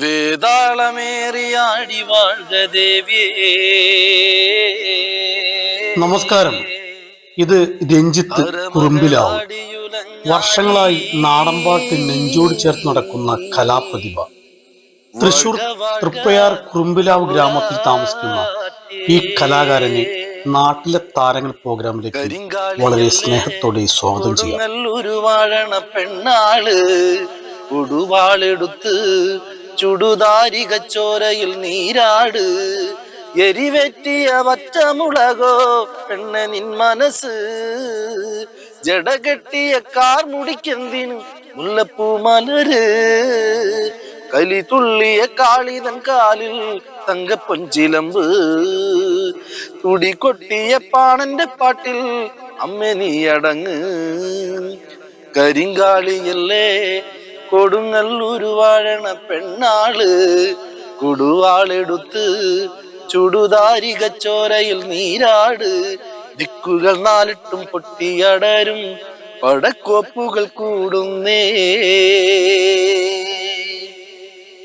വേതാളമേറിയാടി വാഴ്ക ദേവിയേ നമസ്കാരം. ഇത് രഞ്ജിത്ത് കുറുമ്പിലാവും. വർഷങ്ങളായി നാടൻപാട്ട് നെഞ്ചോട് ചേർത്ത് നടക്കുന്ന കലാപ്രതിഭ. തൃശൂർ തൃപ്പയാർ കുറുമ്പിലാവ് ഗ്രാമത്തിൽ താമസിക്കുന്ന ഈ കലാകാരനെ നാട്ടിലെ താരങ്ങൾ പ്രോഗ്രാമിലേക്ക് വളരെ സ്നേഹത്തോടെ സ്വാഗതം ചെയ്യാം. നല്ലൊരു വാഴണ ചുടുതാരികച്ചോരയിൽ നീരാട്. എരിവെറ്റിയ വറ്റമുളകോ പെണ്ണ നിൻ മനസ്സ് ജടകെട്ടിയ കാർ മുടിക്കെന്തിനു മുല്ലപ്പൂ മലര്. കലി തുള്ളിയ കാളിതൻ കാലിൽ തങ്കപ്പൊഞ്ചിലമ്പ്. തുടി കൊട്ടിയ പാണന്റെ പാട്ടിൽ അമ്മ നീ അടങ്ങ്. കരിങ്കാളിയല്ലേ കൊടുങ്ങല്ലൂരു വാഴണ പെണ്ണാൾ. കുടുവാളെടുത്ത് ചുടുതാരികച്ചോരയിൽ നീരാട്. ദിക്കുകൾ നാലിട്ടും പൊട്ടിയടരും പടക്കോപ്പുകൾ കൂടുന്നേ.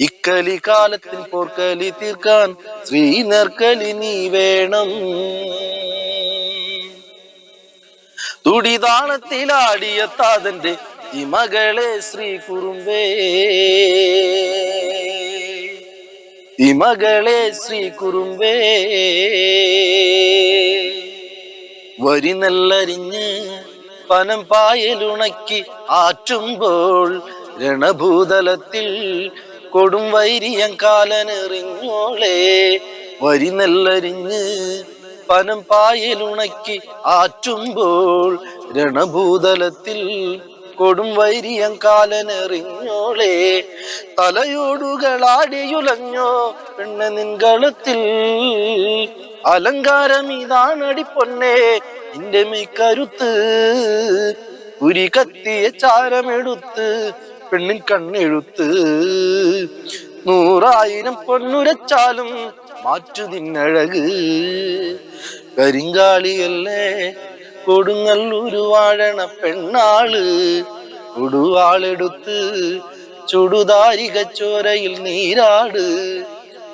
ഇക്കലി കാലത്തിൽ പോർക്കലി തീർക്കാൻ ശ്രീനർക്കലി നീ വേണം. തുടിതാളത്തിലാടിയ താതന്റെ ഈ മകളെ ശ്രീ കുറുമ്പേ. ഈ മകളെ ശ്രീ കുറുമ്പേ. വരി നല്ലറിഞ്ഞ് പനം പായലുണക്കി ആറ്റുമ്പോൾ രണഭൂതലത്തിൽ കൊടും വൈരിയം കാലനെറിഞ്ഞോളെ. വരി നെല്ലരിഞ്ഞ് പനം പായലുണക്കി ആറ്റുമ്പോൾ രണഭൂതലത്തിൽ കൊടും വൈരിയം കാലനെറിഞ്ഞോളെ. തലയോടുകളാടിയുലഞ്ഞോ പെണ്ണ നിൻകളത്തിൽ അലങ്കാരം ഇതാണടി പൊന്നെ നിന്റെ മെയ്ക്കരുത്ത്. ഉരി കത്തിയ ചാരമെടുത്ത് പെണ്ണിൻ കണ്ണെഴുത്ത്. നൂറായിരം പൊന്നുരച്ചാലും മാറ്റു നിന്നഴക്. കരിങ്കാളിയല്ലേ കൊടുങ്ങല്ലൂരു വാഴണ പെണ്ണാൾ. കൊടുവാളെടുത്ത് ചുടുതാരികച്ചോരയിൽ നീരാട്.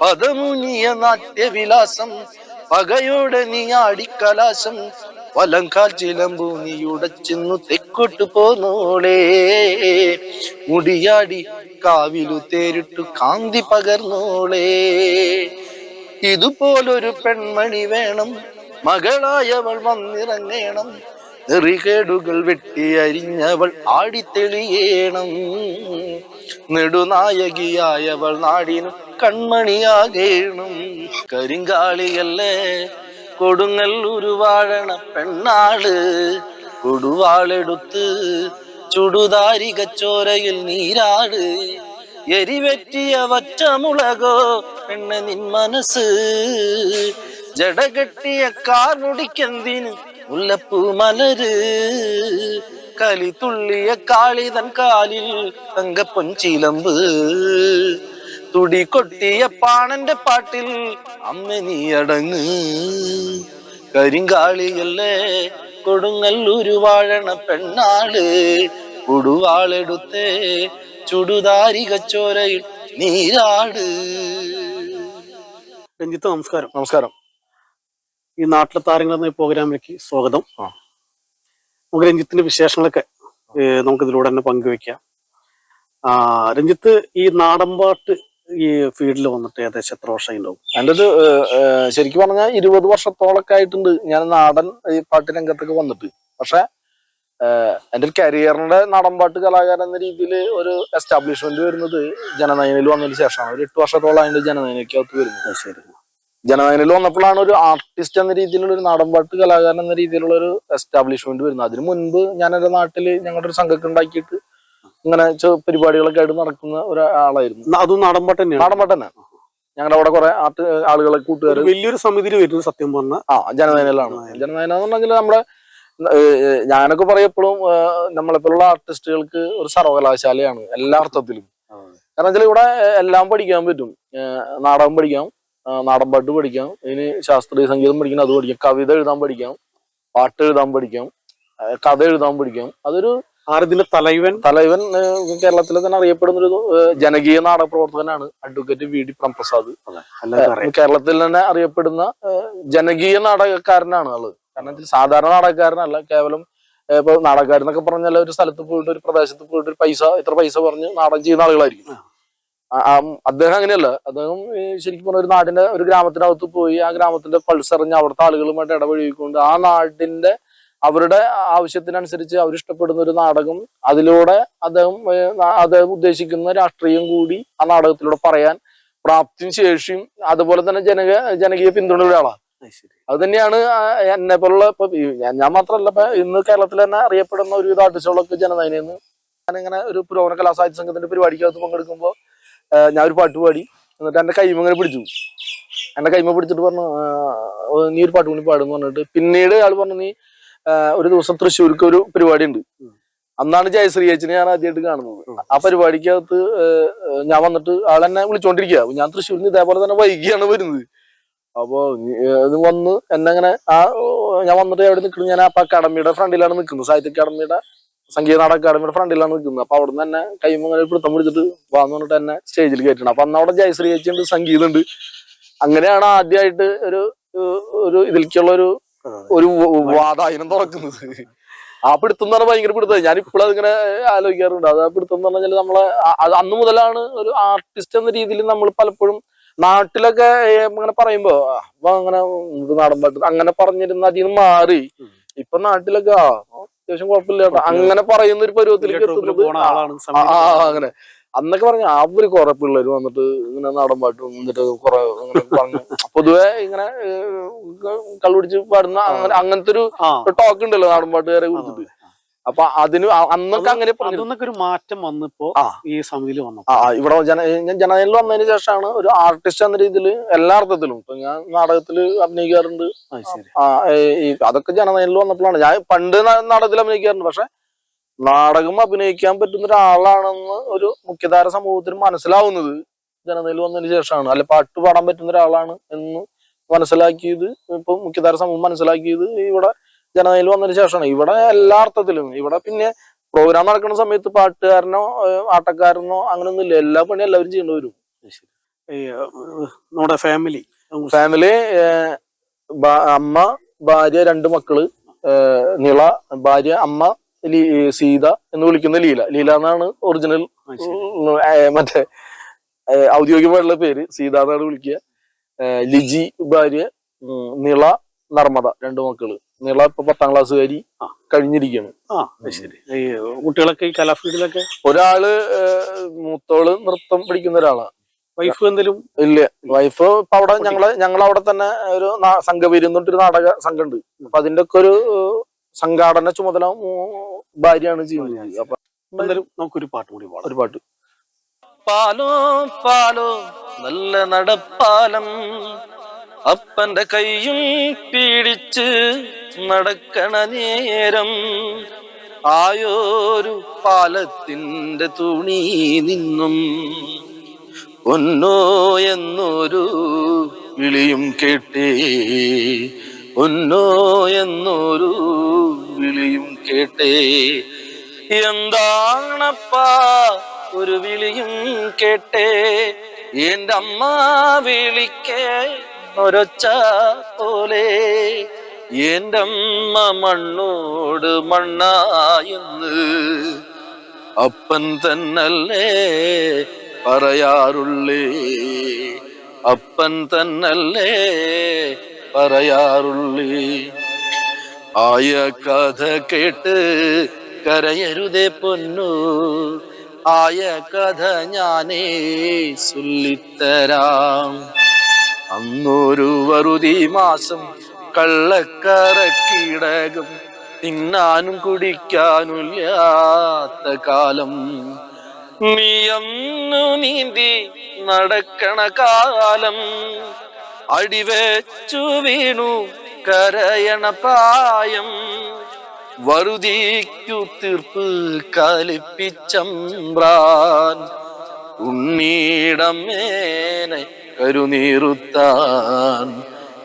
പദമുനിയ നാട്യവിലാസം പകയോടെ നീ ആടിക്കലാശം വലങ്കാൽ ചിലമ്പു നീ ഉടച്ചിന്നു തെക്കോട്ട് പോന്നോളേ. മുടിയാടി കാവിലു തേരിട്ടു കാന്തി പകർന്നോളേ. ഇതുപോലൊരു പെൺമണി വേണം. മകളായവൾ വന്നിറങ്ങേണം. നെറികേടുകൾ വെട്ടി അരിഞ്ഞവൾ ആടിത്തെളിയേണം. നെടുനായകിയായവൾ നാടിനു കൺമണിയാകേണം. കരിങ്കാളിയല്ലേ കൊടുങ്ങല്ലൂരു വാഴണ പെണ്ണാൾ. കൊടുവാളെടുത്ത് ചുടുതാരികച്ചോരയിൽ നീരാട്. എരിവെറ്റിയ വറ്റമുളകോ പെണ്ണ നിൻ മനസ്സ്. ജടകെട്ടിയ കാർ മുടിക്കെന്തിന്? മുല്ലപ്പൂ മലര്. കലി തുള്ളിയ കാളിതൻ കാലിൽ തങ്കപ്പൊഞ്ചിലമ്പ് തുടി കൊട്ടിയ പാണന്റെ പാട്ടിൽ അമ്മനി അടങ്ങ്. കരിങ്കാളിയല്ലേ കൊടുങ്ങല്ലൂരു വാഴണ പെണ്ണാൾ. കൊടുവാളെടുത്തേ ചുടുതാരികച്ചോരയിൽ നീരാട്. രഞ്ജിത്ത് നമസ്കാരം. നമസ്കാരം. ഈ നാട്ടിലെ താരങ്ങൾ എന്ന ഈ പ്രോഗ്രാമിലേക്ക് സ്വാഗതം. നമുക്ക് രഞ്ജിത്തിന്റെ വിശേഷങ്ങളൊക്കെ നമുക്ക് ഇതിലൂടെ തന്നെ പങ്കുവെക്കാം രഞ്ജിത്ത് ഈ നാടൻപാട്ട് ഈ ഫീൽഡിൽ വന്നിട്ട് ഏകദേശം എത്ര വർഷം ഉണ്ടാവും? എന്റെ ഒരു ശരിക്കും പറഞ്ഞാൽ ഇരുപത് വർഷത്തോളൊക്കെ ആയിട്ടുണ്ട് ഞാൻ നാടൻ ഈ പാട്ട് രംഗത്തൊക്കെ വന്നിട്ട്. പക്ഷെ എന്റെ ഒരു കരിയറിന്റെ നാടൻപാട്ട് കലാകാരൻ എന്ന രീതിയിൽ ഒരു എസ്റ്റാബ്ലിഷ്മെന്റ് വരുന്നത് ജനനയനിൽ വന്നതിന് ശേഷമാണ്. ഒരു എട്ട് വർഷത്തോളം അതിന്റെ ജനനയനക്കകത്ത് വരുന്നത്. ശരി. ജനനയനിൽ വന്നപ്പോഴാണ് ഒരു ആർട്ടിസ്റ്റ് എന്ന രീതിയിലുള്ള ഒരു നാടൻപാട്ട് കലാകാരൻ എന്ന രീതിയിലുള്ള ഒരു എസ്റ്റാബ്ലിഷ്മെന്റ് വരുന്നത്. അതിനു മുൻപ് ഞാൻ എന്റെ നാട്ടിൽ ഞങ്ങളുടെ ഒരു സംഘമൊക്കെ ഉണ്ടാക്കിയിട്ട് ഇങ്ങനെ പരിപാടികളൊക്കെ ആയിട്ട് നടക്കുന്ന ഒരാളായിരുന്നു. അതും നാടൻപാട്ട് തന്നെയാണ്? നാടൻപാട്ട് തന്നെ. ഞങ്ങളുടെ അവിടെ കുറെ ആർട്ട് ആളുകളെ കൂട്ടുകാർ വലിയൊരു സമിതിയിൽ വരുന്നത് സത്യം പറഞ്ഞ. ആ ജനവേദനയിലാണ് ജനവേദന എന്ന് പറഞ്ഞാൽ നമ്മുടെ ഞാനൊക്കെ പറയപ്പോഴും നമ്മളെപ്പോലുള്ള ആർട്ടിസ്റ്റുകൾക്ക് ഒരു സർവകലാശാലയാണ് എല്ലാ അർത്ഥത്തിലും. കാരണം വെച്ചാൽ ഇവിടെ എല്ലാം പഠിക്കാൻ പറ്റും. നാടകം പഠിക്കാം ആ, നാടൻ പാട്ട് പഠിക്കാം. ഇനി ശാസ്ത്രീയ സംഗീതം പഠിക്കണം അത് പഠിക്കാം. കവിത എഴുതാൻ പഠിക്കാം പാട്ട് എഴുതാൻ പഠിക്കാം കഥ എഴുതാൻ പഠിക്കാം. അതൊരു ആരതിന്റെ തലൈവൻ തലൈവൻ കേരളത്തിലെ തന്നെ അറിയപ്പെടുന്ന ഒരു ജനകീയ നാടക പ്രവർത്തകനാണ് അഡ്വക്കേറ്റ് വി ഡി പ്രംപ്രസാദ്. കേരളത്തിൽ തന്നെ അറിയപ്പെടുന്ന ജനകീയ നാടകക്കാരനാണ് ആൾ. കാരണം സാധാരണ നാടകക്കാരനല്ല കേവലം ഇപ്പൊ നാടകക്കാരെന്നൊക്കെ പറഞ്ഞാൽ ഒരു സ്ഥലത്ത് പോയിട്ട് ഒരു പ്രദേശത്ത് പോയിട്ട് ഒരു പൈസ ഇത്ര പൈസ പറഞ്ഞ് നാടകം ചെയ്യുന്ന ആളുകളായിരിക്കും. അദ്ദേഹം അങ്ങനെയല്ല. അദ്ദേഹം ശരിക്കും പറഞ്ഞ ഒരു നാടിന്റെ ഒരു ഗ്രാമത്തിനകത്ത് പോയി ആ ഗ്രാമത്തിന്റെ പൾസ് അറിഞ്ഞ് അവിടുത്തെ ആളുകളുമായിട്ട് ഇടപഴകിക്കൊണ്ട് ആ നാടിന്റെ അവരുടെ ആവശ്യത്തിനനുസരിച്ച് അവരിഷ്ടപ്പെടുന്ന ഒരു നാടകം അതിലൂടെ അദ്ദേഹം അദ്ദേഹം ഉദ്ദേശിക്കുന്ന രാഷ്ട്രീയം കൂടി ആ നാടകത്തിലൂടെ പറയാൻ പ്രാപ്തിയും ശേഷിയും അതുപോലെ തന്നെ ജനക ജനകീയ പിന്തുണ ആളാണ് അത് തന്നെയാണ് എന്നെ പോലുള്ള ഇപ്പൊ ഞാൻ മാത്രമല്ല ഇപ്പൊ ഇന്ന് കേരളത്തിൽ തന്നെ അറിയപ്പെടുന്ന ഒരുവിധ ആർട്ടിസ്റ്റുകളൊക്കെ നിന്ന് ഞാനിങ്ങനെ ഒരു പുരോഗമന കലാസാഹിത്യ സംഘത്തിന്റെ പരിപാടിക്കകത്ത് പങ്കെടുക്കുമ്പോൾ ഞാൻ ഒരു പാട്ട് പാടി. എന്നിട്ട് എന്റെ കൈമ ഇങ്ങനെ പിടിച്ചു. എന്റെ കൈമ പിടിച്ചിട്ട് പറഞ്ഞു നീ ഒരു പാട്ട് കൂടി പാടുന്നു പറഞ്ഞിട്ട്. പിന്നീട് ആൾ പറഞ്ഞു നീ ഒരു ദിവസം തൃശ്ശൂർക്ക് ഒരു പരിപാടി ഉണ്ട്. അന്നാണ് ജയശ്രീ ചേച്ചിനെ ഞാൻ ആദ്യമായിട്ട് കാണുന്നത്. ആ പരിപാടിക്കകത്ത് ഞാൻ വന്നിട്ട് ആൾ എന്നെ വിളിച്ചോണ്ടിരിക്കുക ഞാൻ തൃശ്ശൂരിൽ നിന്ന് ഇതേപോലെ തന്നെ വൈകിയാണ് വരുന്നത്. അപ്പൊ ഇത് വന്ന് എന്നെ അങ്ങനെ ആ ഞാൻ വന്നിട്ട് എവിടെ നിൽക്കുന്നു ഞാൻ അപ്പൊ അക്കാഡമിയുടെ ഫ്രണ്ടിലാണ് നിൽക്കുന്നത്. സാഹിത്യ അക്കാഡമിയുടെ സംഗീത നാടക അക്കാഡമിയുടെ ഫ്രണ്ടിലാണ് നിൽക്കുന്നത്. അപ്പൊ അവിടെ നിന്ന് തന്നെ കൈമങ്ങനെ പിടുത്തം പിടിച്ചിട്ട് വാന്ന് പറഞ്ഞിട്ട് തന്നെ സ്റ്റേജിൽ കയറ്റണം. അപ്പൊ അന്ന് അവിടെ ജയശ്രീ ചേച്ചി ഉണ്ട് സംഗീതം ഉണ്ട്. അങ്ങനെയാണ് ആദ്യമായിട്ട് ഒരു ഒരു ഇതിലേക്കുള്ള ഒരു ഒരു വാതായനം തുറക്കുന്നത്. ആ പിടുത്തം എന്ന് പറഞ്ഞാൽ ഭയങ്കര പിടുത്തം. ഞാൻ ഇപ്പോഴും അതിങ്ങനെ ആലോചിക്കാറുണ്ട്. അത് ആ പിടുത്തം എന്ന് പറഞ്ഞാൽ നമ്മളെ അന്ന് മുതലാണ് ഒരു ആർട്ടിസ്റ്റ് എന്ന രീതിയിൽ നമ്മൾ പലപ്പോഴും നാട്ടിലൊക്കെ അങ്ങനെ ഇങ്ങനെ പറയുമ്പോ അപ്പൊ അങ്ങനെ നാടൻ പാട്ട് അങ്ങനെ പറഞ്ഞിരുന്ന അതിൽ മാറി. ഇപ്പൊ നാട്ടിലൊക്കെ അത്യാവശ്യം കുഴപ്പമില്ല. കേട്ടോ അങ്ങനെ പറയുന്ന ഒരു പരുവത്തിലേക്ക് എത്തുന്നത് അങ്ങനെ. അന്നൊക്കെ പറഞ്ഞ അവർ കുറെ പിള്ളേര് വന്നിട്ട് ഇങ്ങനെ നാടൻ പാട്ട് വന്നിട്ട് കുറെ ഇങ്ങനെ പറഞ്ഞു. പൊതുവെ ഇങ്ങനെ കള്ളുപിടിച്ച് പാടുന്ന അങ്ങനെ അങ്ങനത്തെ ഒരു ടോക്ക് ഉണ്ടല്ലോ നാടൻ പാട്ടുകാരെ കുറിച്ചിട്ട്. അപ്പൊ അതിന് അന്നൊക്കെ അങ്ങനെ ഒരു മാറ്റം വന്നിപ്പോ ഈ സമിതിയിൽ വന്നു ആ ഇവിടെ ഞാൻ ജനതയിൽ വന്നതിന് ശേഷമാണ് ഒരു ആർട്ടിസ്റ്റ് എന്ന രീതിയിൽ എല്ലാ അർത്ഥത്തിലും. ഇപ്പൊ ഞാൻ നാടകത്തിൽ അഭിനയിക്കാറുണ്ട്. അതൊക്കെ ജനതയിൽ വന്നപ്പോഴാണ്. ഞാൻ പണ്ട് നാടകത്തിൽ അഭിനയിക്കാറുണ്ട്. പക്ഷെ നാടകം അഭിനയിക്കാൻ പറ്റുന്ന ഒരാളാണെന്ന് ഒരു മുഖ്യധാര സമൂഹത്തിന് മനസ്സിലാവുന്നത് ജനതയിൽ വന്നതിന് ശേഷമാണ്. അല്ലെ പാട്ട് പാടാൻ പറ്റുന്ന ഒരാളാണ് എന്ന് മനസ്സിലാക്കിയത് ഇപ്പൊ മുഖ്യധാര സമൂഹം മനസ്സിലാക്കിയത് ഇവിടെ ജനതയിൽ വന്നതിന് ശേഷമാണ്. ഇവിടെ എല്ലാർത്ഥത്തിലും ഇവിടെ പിന്നെ പ്രോഗ്രാം നടക്കുന്ന സമയത്ത് പാട്ടുകാരനോ ആട്ടക്കാരനോ അങ്ങനെയൊന്നും ഇല്ല എല്ലാ പണിയും എല്ലാവരും ചെയ്യേണ്ടി വരും. നമ്മുടെ ഫാമിലി ഫാമിലി അമ്മ ഭാര്യ രണ്ട് മക്കൾ നിള ഭാര്യ അമ്മ സീത എന്ന് വിളിക്കുന്ന ലീല. ലീല എന്നാണ് ഒറിജിനൽ മറ്റേ ഔദ്യോഗികമായിട്ടുള്ള പേര്. സീത എന്നാണ് വിളിക്കുക. ലിജി ഭാര്യ നിള നർമ്മദ രണ്ട് മക്കൾ. നിള ഇപ്പൊ പത്താം ക്ലാസ്സുകാരി കഴിഞ്ഞിരിക്കുകയാണ് ആ. ശരി. ഈ കുട്ടികളൊക്കെ ഈ കലാഫീൽഡിലൊക്കെ ഒരാൾ മൂത്തോൾ നൃത്തം പഠിക്കുന്ന ഒരാളാണ് വൈഫ് എന്തെങ്കിലും? ഇല്ല. വൈഫ് ഇപ്പൊ അവിടെ ഞങ്ങൾ ഞങ്ങൾ അവിടെ തന്നെ ഒരു സംഘം സംഘവീര്യം ഒരു പറഞ്ഞിട്ടൊരു നാടക സംഘം ഉണ്ട് അപ്പൊ അതിന്റെ ഒക്കെ ഒരു സംഘാടന ചുമതല ഭാര്യയാണ് ചെയ്യുന്നത്. അപ്പൊ എന്തായാലും നമുക്കൊരു പാട്ട് കൂടി പാടാം. ഒരു പാട്ട്. പാലോ പാലോ നല്ല നടപ്പാലം. അപ്പന്റെ കൈയും പീടിച്ച് നടക്കണ നേരം ആയോരു പാലത്തിന്റെ തുണി നിന്നും ഒന്നോ എന്നൊരു വിളിയും കേട്ടേ. ഒന്നോ എന്നൊരു വിളിയും കേട്ടേ. എന്താണപ്പാ ഒരു വിളിയും കേട്ടേ? എന്റെ അമ്മ വിളിക്കേ. ഒരൊച്ച പോലെ എന്റെ അമ്മ മണ്ണോട് മണ്ണായെന്ന് അപ്പൻ തന്നല്ലേ പറയാറുള്ളേ? അപ്പൻ തന്നല്ലേ പറയാറുള്ളേ? ആയ കഥ കേട്ട് കരയരുതേ പൊന്നു. ആയ കഥ ഞാനേ ചൊല്ലിത്തരാം. അന്നൊരു വറുതി മാസം കള്ളക്കറക്കിടകം തിന്നാനും കുടിക്കാനുമില്ലാത്ത കാലം. നീ അന്നു നീന്തി നടക്കണ കാലം. അടിവെച്ചു വീണു കരയണ പ്രായം. വറുതിക്കു തീർപ്പ് കലിപ്പിച്ചമ്പ്രാൻ. ഉണ്ണീടമ്മേനെ കരുനീറുത്താൻ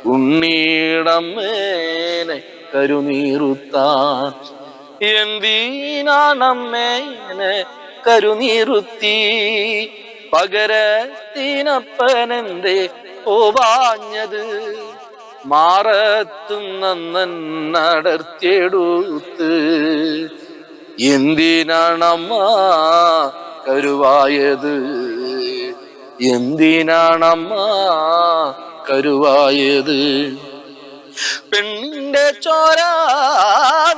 ഉണ്ണീടമ്മേനെ കരുനീറുത്താൻ. എന്തിനാണമ്മേനെ കരുനീറുത്തി? പകരത്തിനപ്പനെന്തേ ഓവാഞ്ഞത് മാറത്തുന്നടർത്തിയെടുത്ത് എന്തിനാണമ്മ കരുവായത്? എന്തിനാണമ്മ കരുവായത്? പെണ്ണിന്റെ ചോര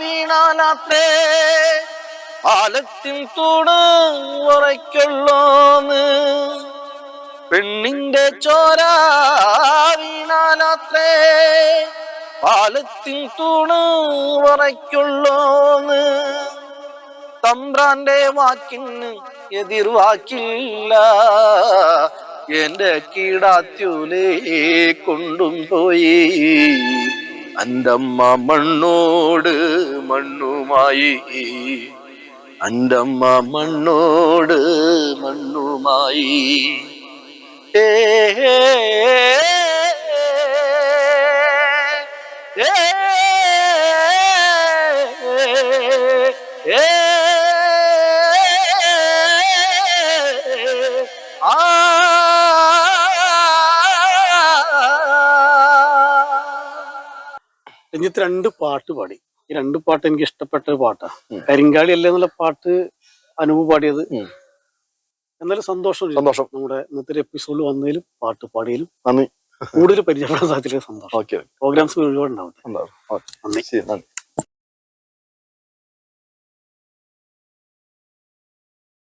വീണാലാത്രേ പാലത്തിൻ തൂണ് ഉറയ്ക്കുള്ളോന്ന്. പെണ്ണിന്റെ ചോര വീണാലാത്രേ പാലത്തിൻ തൂണ് ഉറയ്ക്കുള്ളോന്ന്. തമ്പ്രാന്റെ വാക്കിന് എതിർവാക്കില്ല. എന്റെ കീടാത്യൂലേ കൊണ്ടും പോയി. അന്തമ്മ മണ്ണോട് മണ്ണുമായി. അന്തമ്മ മണ്ണോട് മണ്ണുമായി. ഏ രഞ്ജിത്ത് രണ്ട് പാട്ട് പാടി. ഈ രണ്ട് പാട്ട് എനിക്ക് ഇഷ്ടപ്പെട്ട ഒരു പാട്ടാ. കരിങ്കാളി അല്ലേ എന്നുള്ള പാട്ട് അനുഭവ പാടിയത്. എന്നാലും സന്തോഷം. സന്തോഷം. നമ്മുടെ ഇന്നത്തെ ഒരു എപ്പിസോഡിൽ വന്നതിലും പാട്ട് പാടിയതിലും നന്ദി. കൂടുതൽ പരിചയപ്പെടാൻ സാധിച്ചില്ല സന്തോഷം. ഓക്കെ. പ്രോഗ്രാംസ് ഒരുപാട് ഉണ്ടാവും. നന്ദി. നന്ദി.